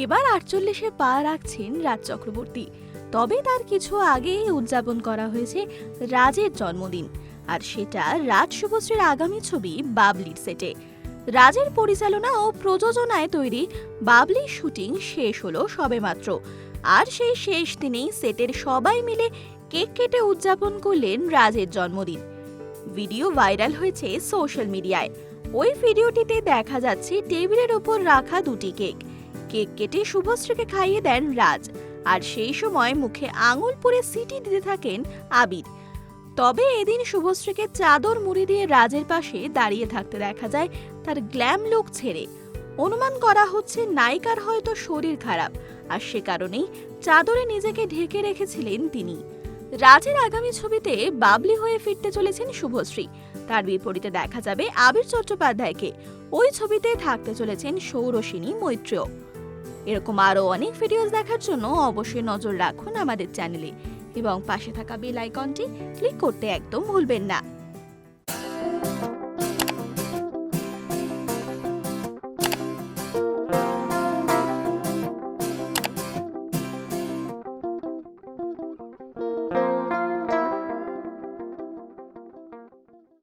এবার আটচল্লিশে পা রাখছেন রাজ চক্রবর্তী। তবে তার কিছু আগেই উদযাপন করা হয়েছে রাজের জন্মদিন, আর সেটা রাজ শুভশ্রীর আগামী ছবি বাবলির সেটে। রাজের পরিচালনা ও প্রযোজনায় তৈরি বাবলির শুটিং শেষ হলো সবেমাত্র, আর সেই শেষ দিনেই সেটের সবাই মিলে কেক কেটে উদযাপন করলেন রাজের জন্মদিন। ভিডিও ভাইরাল হয়েছে সোশ্যাল মিডিয়ায়। ওই ভিডিওটিতে দেখা যাচ্ছে টেবিলের ওপর রাখা দুটি কেক। কেক কেটে শুভশ্রীকে খাইয়ে দেন রাজ। আর সেই সময় মুখে আঙুল পুড়ে সিটি দিতে থাকেন আবির তবে এদিন শুভশ্রীকে চাদর মুড়ি দিয়ে রাজের পাশে দাঁড়িয়ে থাকতে দেখা যায় তার গ্ল্যাম লুক ছেড়ে। অনুমান করা হচ্ছে নায়িকার হয়তো শরীর খারাপ, আর সে কারণেই চাদরে নিজেকে ঢেকে রেখেছিলেন তিনি। রাজের আগামী ছবিতে বাবলি হয়ে ফিরতে চলেছেন শুভশ্রী। তার বিপরীতে দেখা যাবে আবির চট্টোপাধ্যায়কে। ওই ছবিতে থাকতে চলেছেন সৌরসিনী মৈত্রেয়। এরকম আরও অনেক ভিডিওস দেখার জন্য অবশ্যই নজর রাখুন আমাদের চ্যানেলে এবং পাশে থাকা বেল আইকনটি ক্লিক করতে একদম ভুলবেন না।